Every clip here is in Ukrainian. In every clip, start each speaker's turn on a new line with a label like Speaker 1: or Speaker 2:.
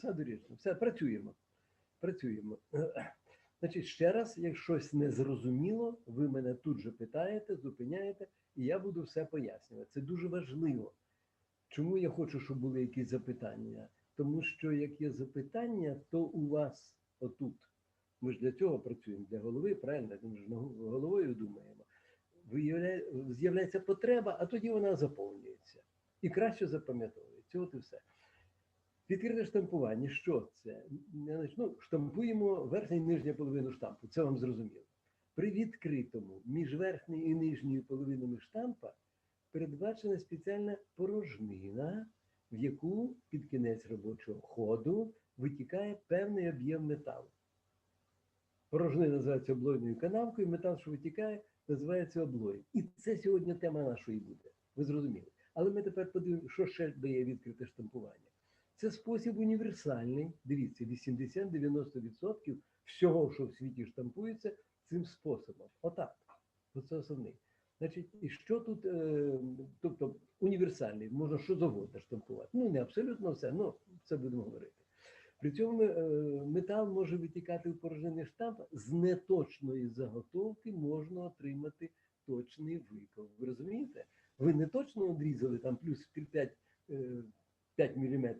Speaker 1: Все доречно. Все, працюємо. Працюємо. Значить, ще раз, якщо щось не ви мене тут же питаєте, зупиняєте, і я буду все пояснювати. Це дуже важливо. Чому я хочу, щоб були якісь запитання? Тому що як є запитання, то у вас отут, ми ж для цього працюємо, для голови, правильно, ми ж головою думаємо. З'являється потреба, а тоді вона заповнюється. І краще запам'ятовується. От і все. Відкрите штампування. Що це? Ну, штампуємо верхня і нижня половину штампу. Це вам зрозуміло. При відкритому між верхньою і нижньою половинами штампа передбачена спеціальна порожнина, в яку під кінець робочого ходу витікає певний об'єм металу. Порожнина називається облойною канавкою, метал, що витікає, називається облоєм. І це сьогодні тема нашої буде. Ви зрозуміли. Але ми тепер подивимося, що ще дає відкрите штампування. Це спосіб універсальний. Дивіться, 80-90% всього, що в світі штампується, цим способом. Отак. Оце основний. Значить, і що тут, е, тобто універсальний, можна що завгодно штампувати. Ну, не абсолютно все, ну це будемо говорити. При цьому е, метал може витікати в порожнини штампа, з неточної заготовки можна отримати точний виков. Ви розумієте? Ви не точно одрізали там плюс 5, е, 5 мм,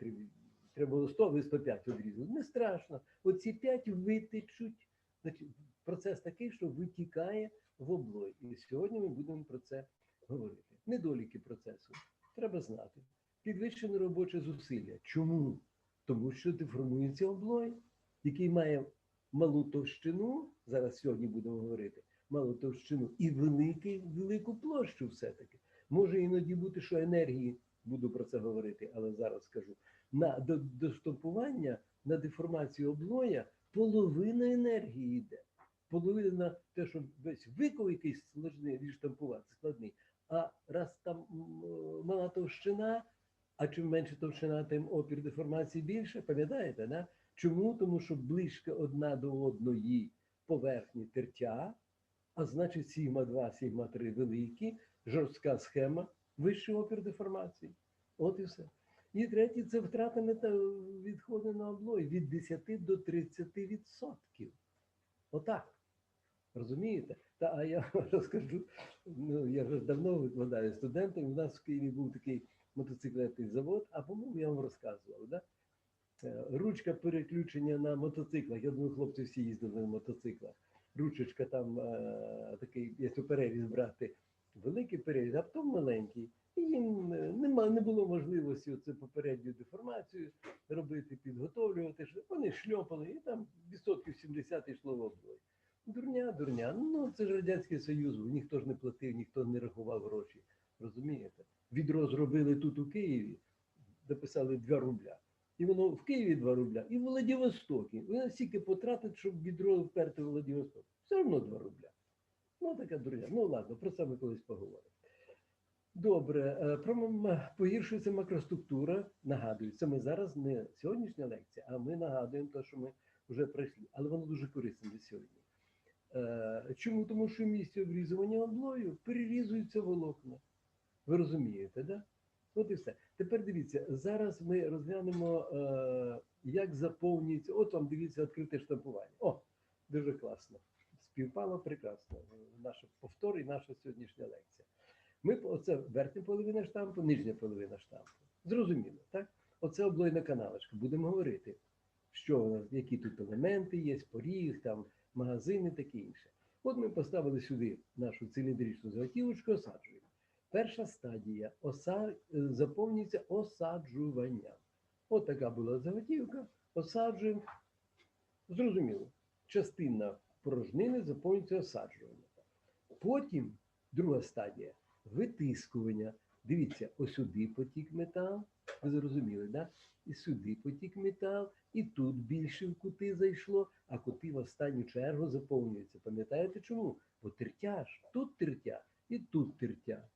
Speaker 1: треба було 100, ви 105 одрізали. Не страшно. Оці 5 витечуть. Значить, процес такий, що витікає в облой. І сьогодні ми будемо про це говорити. Недоліки процесу треба знати. Підвищене робоче зусилля. Чому? Тому що деформується облой, який має малу товщину. Зараз сьогодні будемо говорити, малу товщину і великий, велику площу все-таки. Може іноді бути, що енергії, буду про це говорити, але зараз скажу. На до, на деформацію облоя половина енергії йде. Половина на те, що весь виков якийсь складний відштампувати, складний. А раз там мала товщина, а чим менше товщина, тим опір деформації більше, пам'ятаєте, да? Чому? Тому що ближче одна до одної поверхні тертя, а значить сігма 2, сігма 3 великі, жорстка схема, вищий опір деформації. От і все. І третє це втрата відходи на облой від 10 до 30 відсотків. Отак. Розумієте? Та а я розкажу. Ну я вже давно викладаю студентам. У нас в Києві був такий мотоциклетний завод, а по-моєму я вам розказував. Да? Е, Ручка переключення на мотоциклах. Я думаю, хлопці всі їздили на мотоциклах. Ручечка там е, такий, якщо переріз брати, великий переріз, а потім маленький. Їм е, нема, не було можливості оце попередню деформацію робити, підготовлювати. Вони шльопали, і там відсотків 70 йшло в облой. Дурня, дурня. Ну це ж Радянський Союз, ніхто ж не платив, ніхто не рахував гроші. Розумієте? Відро зробили тут у Києві, дописали 2 рубля. І воно в Києві 2 рубля, і в Владивостокі. Ви стільки потратить, щоб відро вперти в Владивосток. Все одно 2 рубля. Ну, така дурня. Ну ладно, про це ми колись поговоримо. Добре, е, погіршується макроструктура. Нагадую, це ми зараз не сьогоднішня лекція, а ми нагадуємо те, що ми вже пройшли. Але воно дуже корисне для сьогодні. Е, Чому? Тому що в місці обрізування облою перерізуються волокна. Ви розумієте, да? От і все. Тепер дивіться, зараз ми розглянемо, е, як заповнюється. От вам дивіться відкрите штампування. О, дуже класно. Співпало прекрасно. Наша повтор і наша сьогоднішня лекція. Ми оце верхня половина штампу, нижня половина штампу. Зрозуміло, так? Оце облойна каналочка. Будемо говорити, що вона, які тут елементи є, поріг, там магазини, таке інше. От ми поставили сюди нашу циліндричну заготівочку, осаджуємо. Перша стадія оса... е, заповнюється осаджуванням. От така була заготівка, осаджуємо. Зрозуміло, частина порожнини заповнюється осаджуванням. Потім друга стадія витискування. Дивіться, ось сюди потік метал. Ви зрозуміли, да? І сюди потік метал, і тут більше в кути зайшло, а кути в останню чергу заповнюються. Пам'ятаєте чому? Бо тертя ж, тут тертя і тут тертя.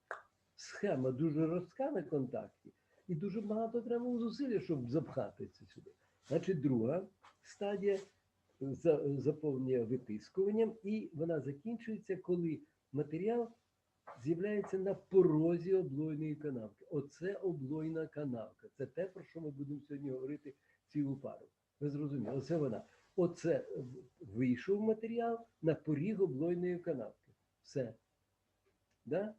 Speaker 1: Схема дуже жорстка на контакті, і дуже багато треба зусилля, щоб запхати це сюди. Значить, друга стадія заповнює витискуванням, і вона закінчується, коли матеріал з'являється на порозі облойної канавки. Оце облойна канавка. Це те, про що ми будемо сьогодні говорити цілу пару. Ви зрозуміли? Оце вона. Оце вийшов матеріал на поріг облойної канавки. Все. Да?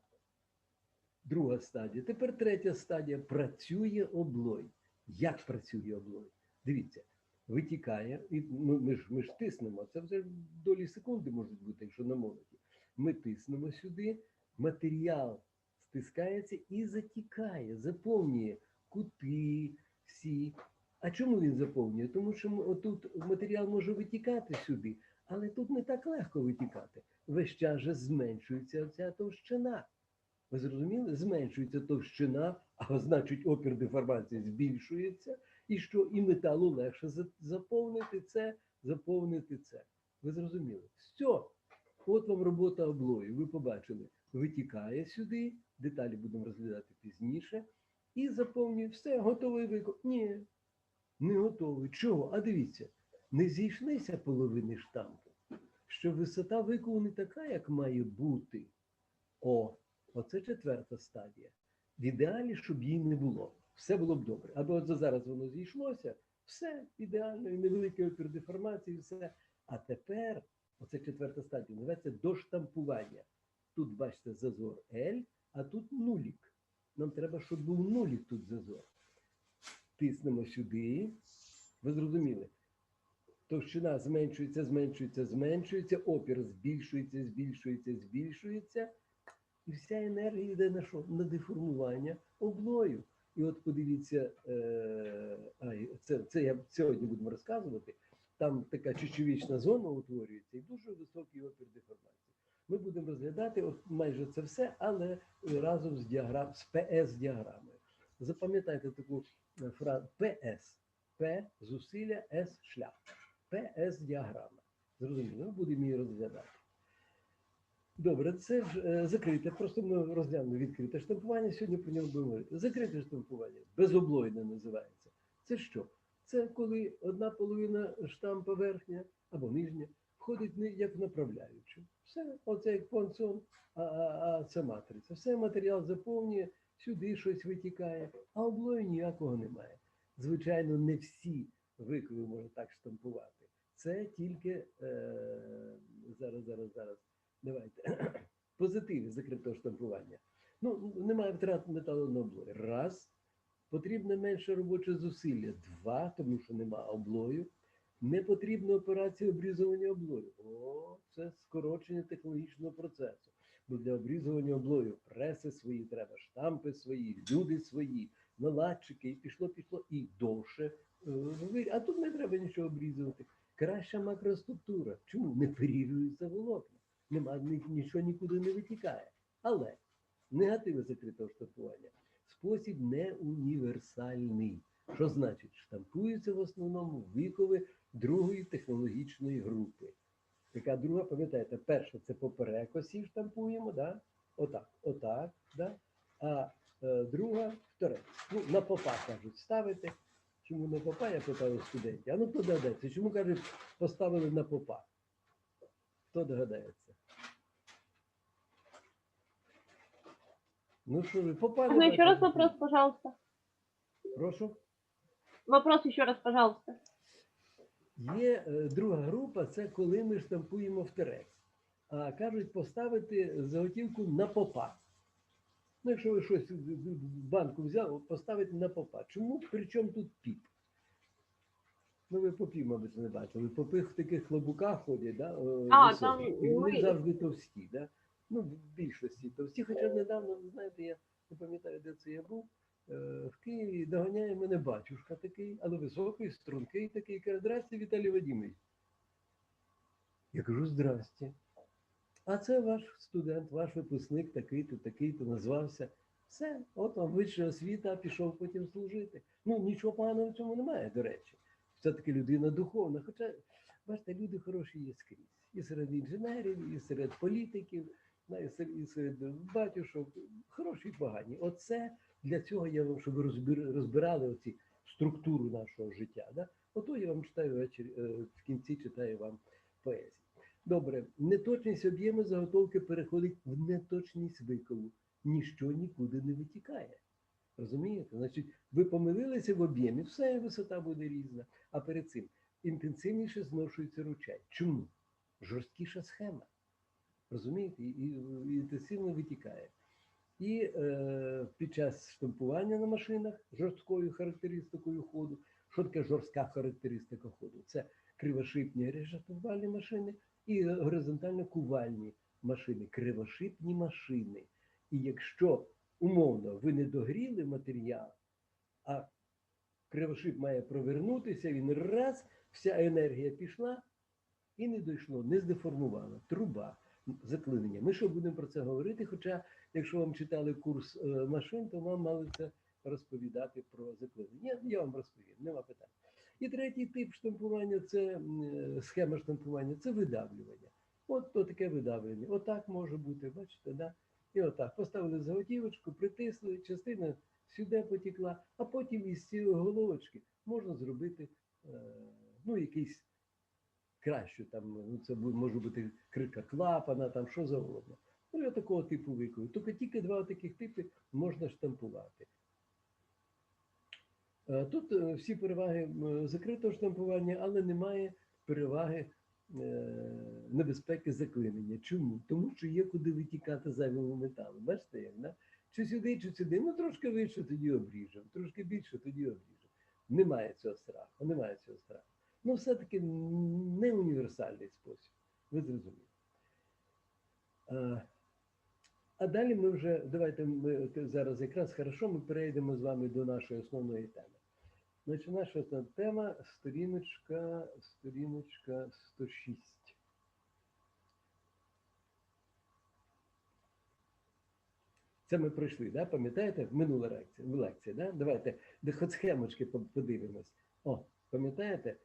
Speaker 1: Друга стадія. Тепер третя стадія. Працює облой. Як працює облой? Дивіться, витікає, і ми, ми, ж, ми ж тиснемо. Це вже долі секунди можуть бути, якщо на молоді. Ми тиснемо сюди, матеріал стискається і затікає, заповнює кути всі. А чому він заповнює? Тому що отут матеріал може витікати сюди, але тут не так легко витікати. Весь час же зменшується ця товщина. Ви зрозуміли? Зменшується товщина, а значить опір деформації збільшується, і що і металу легше заповнити це, заповнити це. Ви зрозуміли? Все. От вам робота облою. Ви побачили, витікає сюди, деталі будемо розглядати пізніше, і заповнює все, готовий викон. Ні, не готовий. Чого? А дивіться, не зійшлися половини штампу, що висота викову не така, як має бути. О, оце четверта стадія. В ідеалі, щоб її не було. Все було б добре. Аби от зараз воно зійшлося, все ідеально, і невеликий опір деформації, все. А тепер, оце четверта стадія, називається доштампування. Тут, бачите, зазор L, а тут нулік. Нам треба, щоб був нулік тут зазор. Тиснемо сюди. Ви зрозуміли? Товщина зменшується, зменшується, зменшується, опір збільшується, збільшується, збільшується. І вся енергія йде на що? На деформування облою. І от подивіться, е, це, це я сьогодні будемо розказувати. Там така чечевічна зона утворюється і дуже високий опір деформації. Ми будемо розглядати майже це все, але разом з діаграм, з ПС-діаграмою. Запам'ятайте таку е, фразу ПС. П зусилля, С шлях. ПС-діаграма. Зрозуміло, ми будемо її розглядати. Добре, це ж е, закрите. Просто ми розглянули відкрите штампування. Сьогодні про нього будемо говорити. Закрите штампування, безоблойне називається. Це що? Це коли одна половина штампа верхня або нижня входить не як направляюча. Все, оце як понсон, а, а, а це матриця. Все матеріал заповнює, сюди щось витікає, а облою ніякого немає. Звичайно, не всі викови можна так штампувати. Це тільки е, зараз, зараз, зараз. Давайте. Позитиви закритого штампування. Ну, немає втрат металу на облої. Раз. Потрібне менше робоче зусилля. Два, тому що нема облою. Не потрібна операція обрізування облою. О, це скорочення технологічного процесу. Бо для обрізування облою преси свої треба, штампи свої, люди свої, наладчики, і пішло, пішло, і довше. е, А тут не треба нічого обрізувати. Краща макроструктура. Чому не перірюються волокна? Нема нічого нікуди не витікає. Але негативи закритого штампування. Спосіб не універсальний. Що значить? Штампуються в основному вікови другої технологічної групи. Яка друга, пам'ятаєте, перша це поперек осі штампуємо, да? отак, отак, да? а е, друга вторець. Ну, на попа кажуть, ставити. Чому на попа, я питаю студентів. А ну хто догадається, чому кажуть, поставили на попа? Хто догадається? Ну що ви, попа не
Speaker 2: еще раз вопрос, пожалуйста?
Speaker 1: Прошу.
Speaker 2: Вопрос еще раз, пожалуйста.
Speaker 1: Є е, друга група, це коли ми штампуємо в терець. А кажуть поставити заготівку на попа. Ну, якщо ви щось в банку взяли, поставити на попа. Чому? Причому тут піп? Ну, ви попів, мабуть, не бачили. Попи в таких клобуках ходять, да? е,
Speaker 2: А, там
Speaker 1: і вони завжди товсті. Да? Ну, в більшості товсті. Хоча недавно, ви знаєте, я не пам'ятаю, де це я був. Е, В Києві доганяє мене батюшка такий, але високий, стрункий такий. Каже, здрасте, Віталій Вадимович. Я кажу, здрасте. А це ваш студент, ваш випускник такий-то, такий-то назвався. Все, от вам вища освіта, пішов потім служити. Ну, нічого поганого в цьому немає, до речі. Все-таки людина духовна. Хоча, бачите, люди хороші є скрізь. І серед інженерів, і серед політиків, і серед, батюшок. Хороші і погані. Оце для цього я вам, щоб ви розбирали оці структуру нашого життя. Да? Ото я вам читаю ввечері, е, в кінці читаю вам поезію. Добре, неточність об'єму заготовки переходить в неточність викову. Ніщо нікуди не витікає. Розумієте? Значить, ви помилилися в об'ємі, все, висота буде різна. А перед цим інтенсивніше зношується ручай. Чому? Жорсткіша схема. Розумієте? І інтенсивно витікає. І е, під час штампування на машинах жорсткою характеристикою ходу. Що таке жорстка характеристика ходу? Це кривошипні решетувальні машини і горизонтально кувальні машини, кривошипні машини. І якщо умовно ви не догріли матеріал, а кривошип має провернутися, він раз, вся енергія пішла і не дійшло, не здеформувала. Труба, заклинення. Ми що будемо про це говорити? Хоча, якщо вам читали курс е, машин, то вам мали це розповідати про заклинення. Я, я вам розповім, нема питань. І третій тип штампування це е, схема штампування, це видавлювання. От то таке видавлення. Отак може бути, бачите, да? І отак. Поставили заготівочку, притисли, частина сюди потекла, а потім із цієї головочки можна зробити е, ну, якийсь кращу, там, ну, це може бути крика клапана, там що завгодно. Ну, я такого типу виконую. Тільки тільки два таких типи можна штампувати. Е, Тут е, всі переваги закритого штампування, але немає переваги е, небезпеки заклинення. Чому? Тому що є куди витікати зайвому металу. Бачите, як да? чи сюди, чи сюди. Ну трошки вище тоді обріжемо, трошки більше тоді обріжемо. Немає цього страху, немає цього страху. Ну, все-таки не універсальний спосіб. Ви зрозуміли. А, далі ми вже давайте ми зараз якраз хорошо, ми перейдемо з вами до нашої основної теми. Значить, наша основна тема сторіночка, сторіночка 106. Це ми пройшли, да? пам'ятаєте? Минула лекція, лекція да? Давайте де хоч схемочки подивимось. О, пам'ятаєте? Е,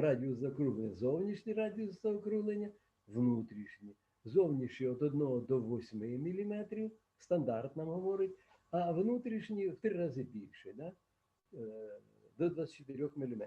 Speaker 1: Радіус закруглення, зовнішній радіус закруглення, внутрішній. Зовнішній від 1 до 8 мм, стандарт нам говорить, а внутрішній в три рази більше, да? Е, до 24 мм.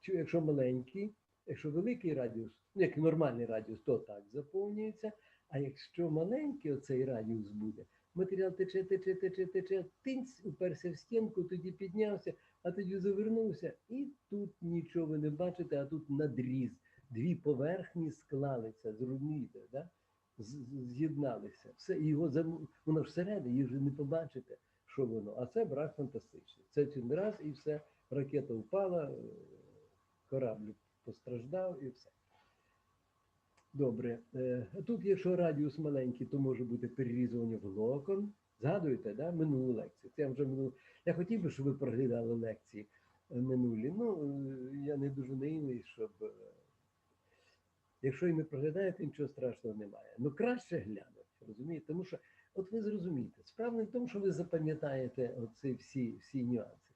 Speaker 1: Чи якщо маленький, якщо великий радіус, ну, як нормальний радіус, то так заповнюється. А якщо маленький оцей радіус буде, матеріал тече, тече, тече, тече, тинць, уперся в стінку, тоді піднявся, а тоді завернувся, і тут нічого ви не бачите, а тут надріз. Дві поверхні склалися, зрозумієте, да? З'єдналися. Все, його зам... воно ж всередині, її вже не побачите, що воно. А це брак фантастичний. Це один раз і все. Ракета впала, е, корабль постраждав і все. Добре. Е, Тут, якщо радіус маленький, то може бути перерізування в локон. Згадуєте, да? минулу лекцію. Це вже минулу. Я хотів би, щоб ви проглядали лекції е, минулі. Ну, я не дуже наївний, щоб. Якщо і не проглядаєте, нічого страшного немає. Ну краще глянути, розумієте? Тому що, от ви зрозумієте, справа не в тому, що ви запам'ятаєте оці всі, всі нюанси.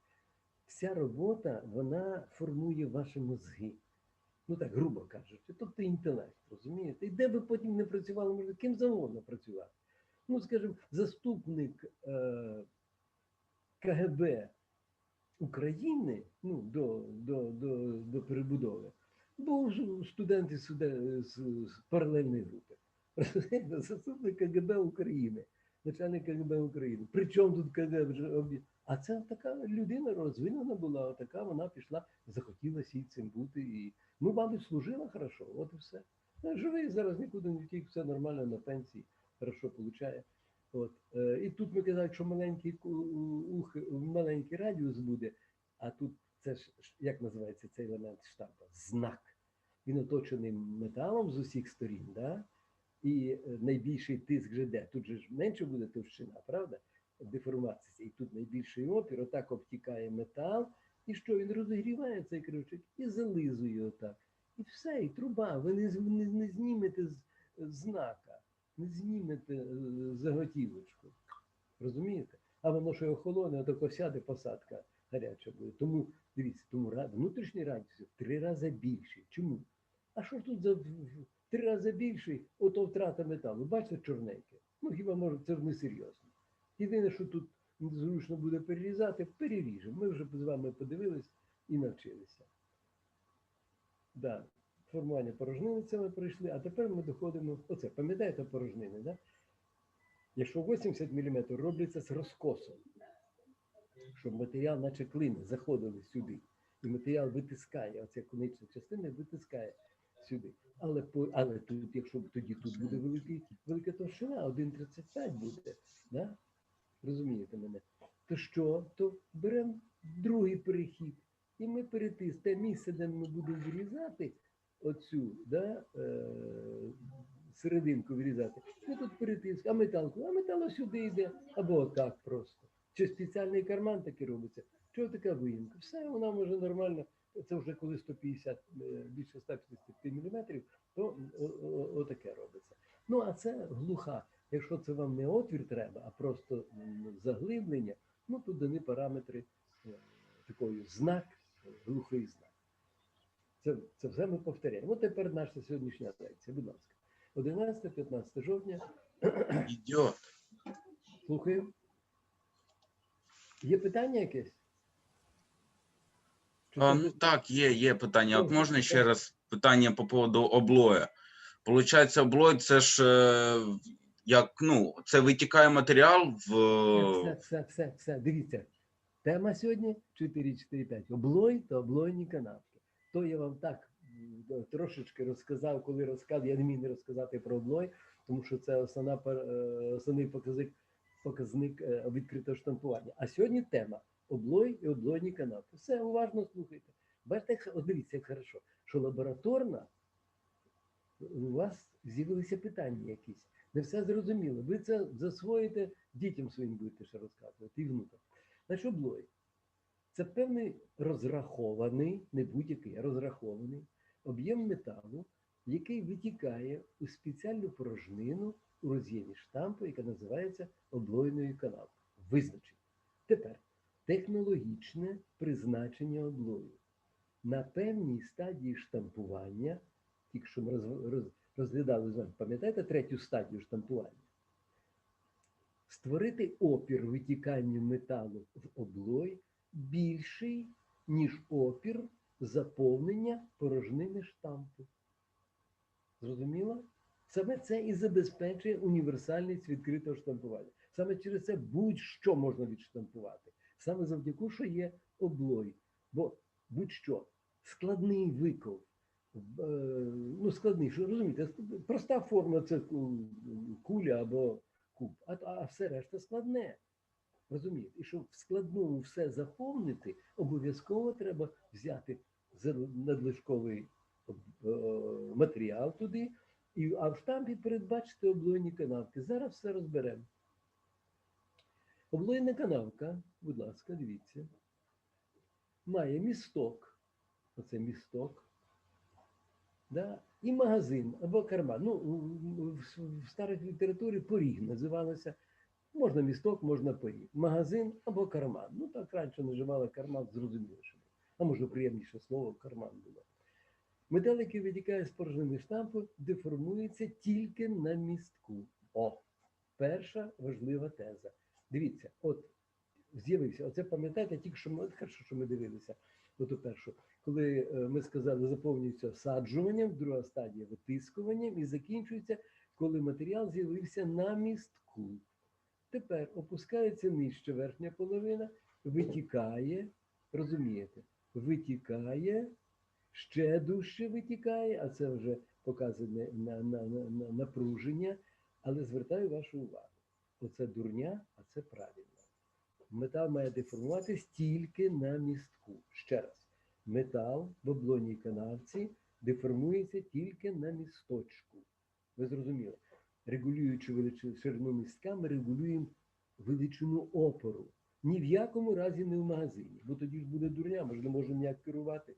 Speaker 1: Вся робота вона формує ваші мозги. Ну так, грубо кажучи, тобто інтелект, розумієте? І де ви потім не працювали, можна ким завгодно працювати. Ну, скажімо, заступник е, КГБ України ну, до, до, до, до перебудови був студент із, з паралельної групи. Заступник КГБ України, начальник КГБ України. Причому тут КГБ А це така людина розвинена була, така вона пішла, захотіла сій цим бути. І, ну, мабуть, служила хорошо, от і все. Е, Живий зараз нікуди не втік, все нормально на пенсії, хорошо получає. От. е, І тут ми казали, що маленький ух, маленький радіус буде, а тут це ж як називається цей елемент штампа? Знак. Він оточений металом з усіх сторін, да? і е, найбільший тиск же де. Тут же ж менше буде товщина, правда? Деформація. І тут найбільший опір, отак обтікає метал, і що він розігріває цей кривчик і зализує отак. І все, і труба. Ви не, не, не знімете з, знака, не знімете е, заготівочку. Розумієте? А воно що охолоне, то сяде посадка гаряча буде. Тому дивіться, тому внутрішній радіус в три рази більший. Чому? А що ж тут за три рази більший, ото втрата металу? Бачите, чорненьке? Ну хіба може це ж не серйозно. Єдине, що тут зручно буде перерізати, переріжемо. Ми вже з вами подивились і навчилися. Да. Формування порожнини це ми пройшли, а тепер ми доходимо. Оце, пам'ятаєте порожнини, да? Якщо 80 мм робляться з розкосом. Щоб матеріал, наче клини, заходили сюди. І матеріал витискає, оця конечна частина витискає сюди. Але, по, але тут, якщо тоді тут буде великий, велика товщина, 1,35 буде. Да? Розумієте мене? То що? То беремо другий перехід. І ми перетис, те місце, де ми будемо вирізати оцю да, е, серединку вирізати. Ми тут перетиск, а металку, а метал сюди йде, або отак просто. Чи спеціальний карман такий робиться? Чого така виїмка? Все, вона може нормально. Це вже коли 150, е, більше 155 мм, то отаке робиться. Ну, а це глуха. Якщо це вам не отвір треба, а просто заглиблення, ну тут дані параметри е, такої знак, е, глухий знак. Це, це все ми повторяємо. От тепер наша сьогоднішня лекція. Будь ласка. 11-15 жовтня.
Speaker 3: Идет.
Speaker 1: Слухаю. Є питання якесь?
Speaker 3: А, ну так, є, є питання. От можна ще раз питання по поводу облоя. Получається, облой це ж е, як ну, це витікає матеріал в
Speaker 1: Все, все, все, все. Дивіться. Тема сьогодні 4-4-5. Облой та облойні канавки. То я вам так м, трошечки розказав, коли розказав. Я не міг не розказати про облой, тому що це основна, пар- е, основний показник, показник е, відкритого штампування. А сьогодні тема облой і облойні канавки. Все, уважно слухайте. Бачите, як- от дивіться, як хорошо, що лабораторна у вас з'явилися питання якісь. Не все зрозуміло. Ви це засвоїте, дітям своїм будете ще розказувати і внукам. Значить, облой. Це певний розрахований, не будь-який, а розрахований об'єм металу, який витікає у спеціальну порожнину у роз'ємі штампу, яка називається облойною канавкою. Визначення. Тепер технологічне призначення облою. На певній стадії штампування, тільки що ми роз- роз- розглядали з вами, пам'ятаєте третю стадію штампування? Створити опір витіканню металу в облой більший, ніж опір заповнення порожнини штампу. Зрозуміло? Саме це і забезпечує універсальність відкритого штампування. Саме через це будь-що можна відштампувати. Саме завдяки, що є облой. Бо будь-що складний виков, е, ну складний, що розумієте, проста форма це куля або куб, а, а все решта складне. Розумієте? І щоб в складному все заповнити, обов'язково треба взяти надлишковий е, матеріал туди, і, а в штампі передбачити облойні канавки. Зараз все розберемо. Облойна канавка, будь ласка, дивіться, має місток. Оце місток. Да? І магазин або карман. Ну, в, старій літературі поріг називалося. Можна місток, можна поріг. Магазин або карман. Ну так раніше називали карман, зрозуміло, що. А може приємніше слово карман було. Метал, який витікає з порожнини штампу, деформується тільки на містку. О, перша важлива теза. Дивіться, от з'явився. Оце пам'ятаєте, тільки що ми хорошо, що ми дивилися. Оту першу, коли е, ми сказали, заповнюється всаджуванням, друга стадія витискуванням і закінчується, коли матеріал з'явився на містку. Тепер опускається нижче верхня половина, витікає, розумієте, витікає, ще дужче витікає, а це вже показане на, на, на, на напруження. Але звертаю вашу увагу: оце дурня, а це правильно. Метал має деформуватись тільки на містку. Ще раз, метал в облонній канавці деформується тільки на місточку. Ви зрозуміли? Регулюючи величину ширину містка, ми регулюємо величину опору. Ні в якому разі не в магазині, бо тоді ж буде дурня, ми ж не можемо ніяк керувати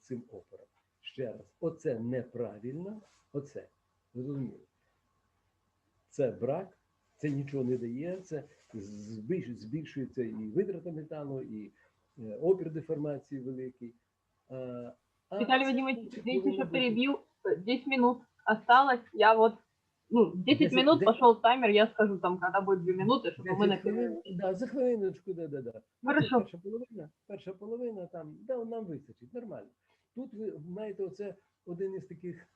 Speaker 1: цим опором. Ще раз, оце неправильно, оце. Ви? Це брак, це нічого не дає, це збільшується і витрата металу, і е, опір деформації великий. А, а
Speaker 2: Виталий Вадимович, извините, что перебил. 10 минут осталось. Я вот, ну, 10
Speaker 1: Десять-
Speaker 2: минут
Speaker 1: де-
Speaker 2: пошел таймер, я скажу там, когда будет 2 минуты, чтобы мы
Speaker 1: 10 хвилин,
Speaker 2: накинули.
Speaker 1: да, за хвилиночку, да, да, да. Ну,
Speaker 2: Хорошо.
Speaker 1: Перша половина, перша половина там, да, нам вистачить, нормально. Тут ви маєте оце один із таких,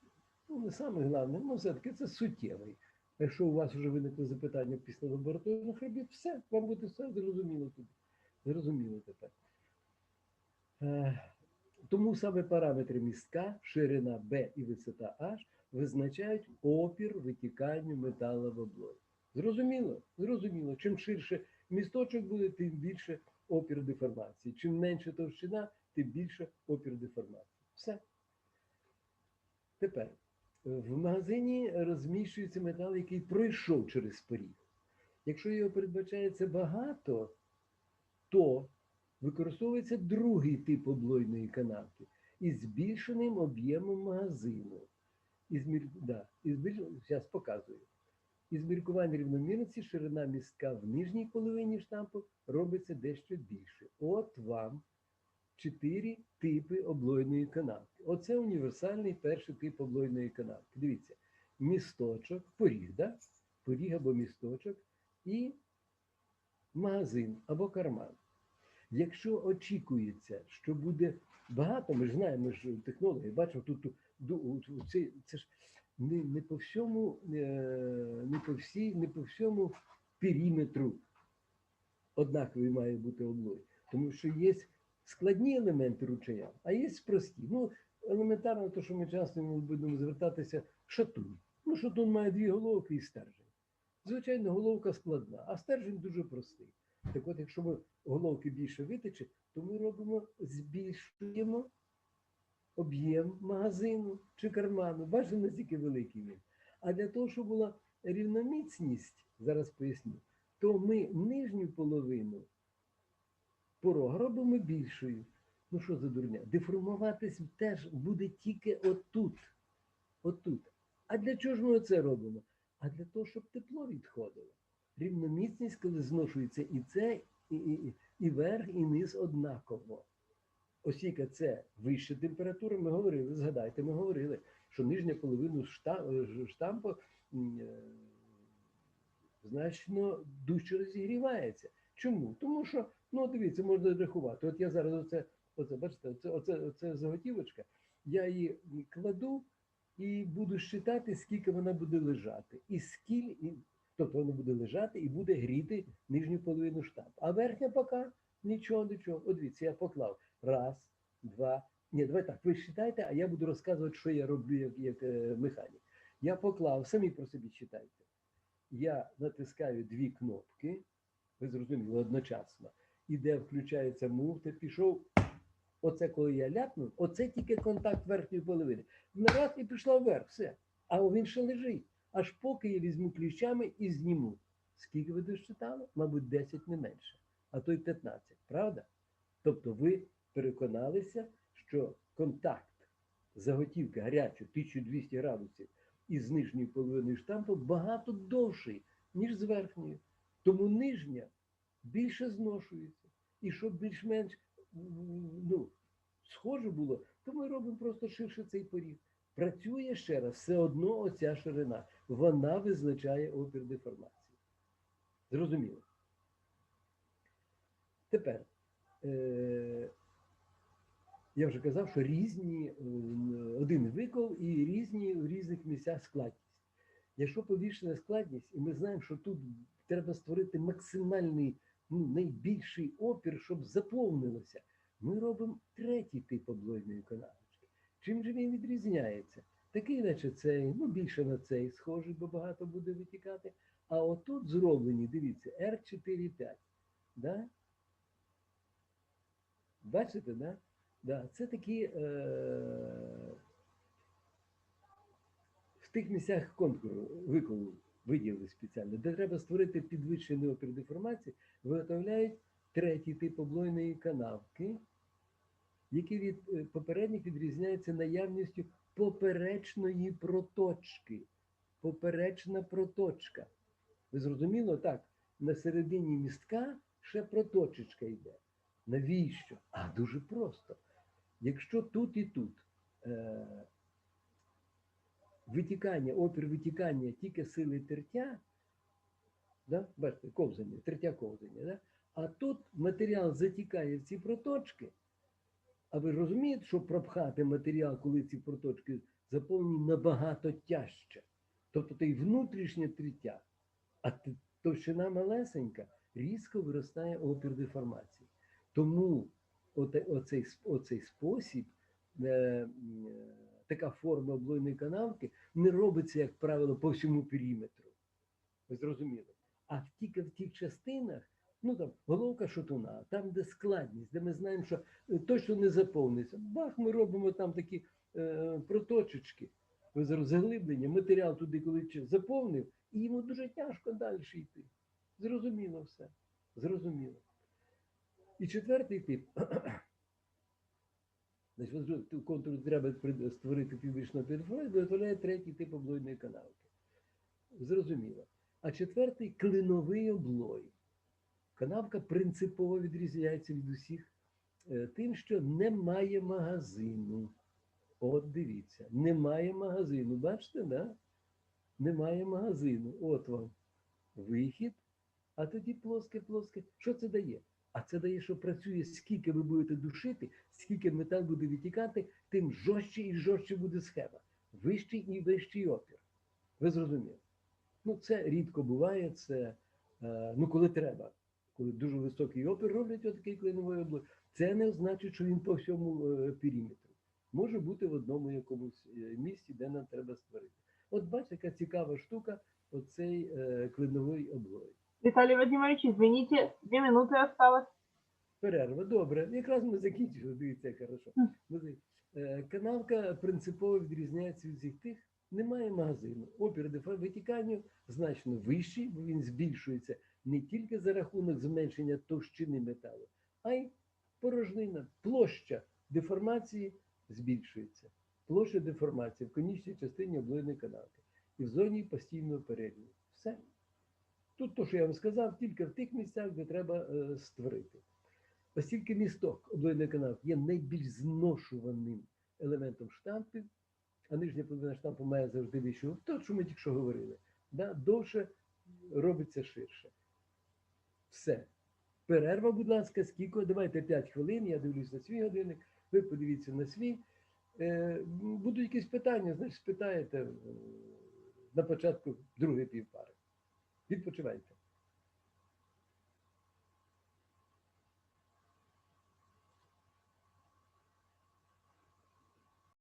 Speaker 1: ну не самий головний, ну все-таки це суттєвий. Якщо у вас вже виникли запитання після лабораторних робіт, все, вам буде все зрозуміло тут. Зрозуміло тепер. Е, Тому саме параметри містка, ширина B і висота H визначають опір витіканню метала в облої. Зрозуміло? Зрозуміло. Чим ширше місточок буде, тим більше опір деформації. Чим менше товщина, тим більше опір деформації. Все. Тепер в магазині розміщується метал, який пройшов через поріг. Якщо його передбачається багато, то використовується другий тип облойної канавки із збільшеним об'ємом магазину. Із да, із. Зараз показую. Із міркувань рівномірності ширина містка в нижній половині штампу робиться дещо більше. От вам чотири типи облойної канавки. Оце універсальний перший тип облойної канавки. Дивіться, місточок, поріг, да? поріг або місточок і магазин або карман. Якщо очікується, що буде багато, ми ж знаємо, ми ж технологи, бачимо, тут, це, це ж не, не по всьому, е, не по всій, не по всьому периметру однаковий має бути облой. Тому що є складні елементи ручая, а є прості. Ну, елементарно, то, що ми часто будемо звертатися, шатун. Ну, шатун має дві головки і стержень. Звичайно, головка складна, а стержень дуже простий. Так от, якщо ми головки більше витече, то ми робимо, збільшуємо об'єм магазину чи карману. Бачите, наскільки великий він. А для того, щоб була рівноміцність, зараз поясню, то ми нижню половину порога робимо більшою. Ну що за дурня? Деформуватись теж буде тільки отут. Отут. А для чого ж ми це робимо? А для того, щоб тепло відходило. Рівноміцність, коли зношується і це, і, і, і- верх, і низ однаково. Оскільки це вища температура, ми говорили, згадайте, ми говорили, що нижня половина е, штампу е, значно дужче розігрівається. Чому? Тому що, ну дивіться, можна рахувати. От я зараз оце, оце бачите, оце, оце, оце заготівочка, я її кладу і буду считати, скільки вона буде лежати. І скільки, тобто вона буде лежати і буде гріти нижню половину штампу. А верхня поки нічого, нічого. От дивіться, я поклав. Раз, два. Ні, давай так, ви считайте, а я буду розказувати, що я роблю як, як е, механік. Я поклав, самі про собі читайте. Я натискаю дві кнопки, ви зрозуміли, одночасно. І де включається муфта, пішов. Оце коли я ляпнув, оце тільки контакт верхньої половини. Нараз і пішла вверх, все. А він ще лежить. Аж поки я візьму ключами і зніму. Скільки ви досчитали? Мабуть, 10 не менше, а то й 15, правда? Тобто ви переконалися, що контакт заготівки гарячої 1200 градусів із нижньою половиною штампу багато довший, ніж з верхньою. Тому нижня більше зношується. І щоб більш-менш ну, схоже було, то ми робимо просто ширше цей поріг. Працює ще раз, все одно оця ширина. Вона визначає опір деформації. Зрозуміло. Тепер, е, я вже казав, що різні, е, один викол і різні в різних місцях складність. Якщо побільшена складність, і ми знаємо, що тут треба створити максимальний, ну, найбільший опір, щоб заповнилося, ми робимо третій тип облойної канавочки. Чим же він відрізняється? Такий, наче цей, ну більше на цей схожий, бо багато буде витікати. А отут зроблені, дивіться, R45. Да? Бачите, да? Да, це такі е, в тих місцях конкуру виколу виділили спеціально, де треба створити підвищений опір деформації, виготовляють третій тип облойної канавки, який від е, попередніх відрізняється наявністю поперечної проточки. Поперечна проточка. Ви зрозуміло? Так, на середині містка ще проточечка йде. Навіщо? А дуже просто. Якщо тут і тут е, витікання, опір витікання тільки сили тертя, да? бачите, ковзання, тертя ковзання, да? а тут матеріал затікає в ці проточки, а ви розумієте, що пропхати матеріал, коли ці проточки заповнені набагато тяжче. Тобто це й внутрішнє триття, а товщина малесенька, різко виростає опір деформації. Тому оцей, оцей спосіб, е, е, така форма облойної канавки не робиться, як правило, по всьому периметру. Ви зрозуміли? А тільки в тих частинах, ну там головка шатуна, там, де складність, де ми знаємо, що е, точно не заповниться. Бах, ми робимо там такі е, проточечки, заглиблення, матеріал туди, коли заповнив, і йому дуже тяжко далі йти. Зрозуміло все. Зрозуміло. І четвертий тип. Значить, контуру треба створити півбічного периферію, виготовляє третій тип облойної канавки. Зрозуміло. А четвертий клиновий облой. Канавка принципово відрізняється від усіх е, тим, що немає магазину. От дивіться, немає магазину. Бачите, да? Немає магазину. От вам вихід, а тоді плоске, плоске. Що це дає? А це дає, що працює, скільки ви будете душити, скільки метал буде витікати, тим жорстче і жорстче буде схема. Вищий і вищий опір. Ви зрозуміли? Ну, це рідко буває, це е, ну, коли треба. Коли дуже високий опір роблять отакий клиновий облой. Це не означає, що він по всьому е, периметру. Може бути в одному якомусь е, місці, де нам треба створити. От бачите, яка цікава штука, оцей клиновий облой.
Speaker 2: Виталий Владимирович, извините, две минуты осталось.
Speaker 1: Перерва, добре. Якраз ми закінчили, дивіться, як хорошо. Ну, е, Канавка принципово відрізняється від всіх тих. Немає магазину. Опір витіканню значно вищий, бо він збільшується не тільки за рахунок зменшення товщини металу, а й порожнина, площа деформації збільшується. Площа деформації в конічній частині облойної канавки і в зоні постійного переріву. Все. Тут то, що я вам сказав, тільки в тих місцях, де треба е, створити. Оскільки місток облойної канавки є найбільш зношуваним елементом штампів, а нижня половина штампу має завжди вищу, то, що ми тільки що говорили, да, довше робиться ширше. Все. Перерва, будь ласка, скільки? Давайте 5 хвилин, я дивлюсь на свій годинник, ви подивіться на свій. Е, будуть якісь питання, значить, спитаєте е, на початку другої півпари. Dito diferente.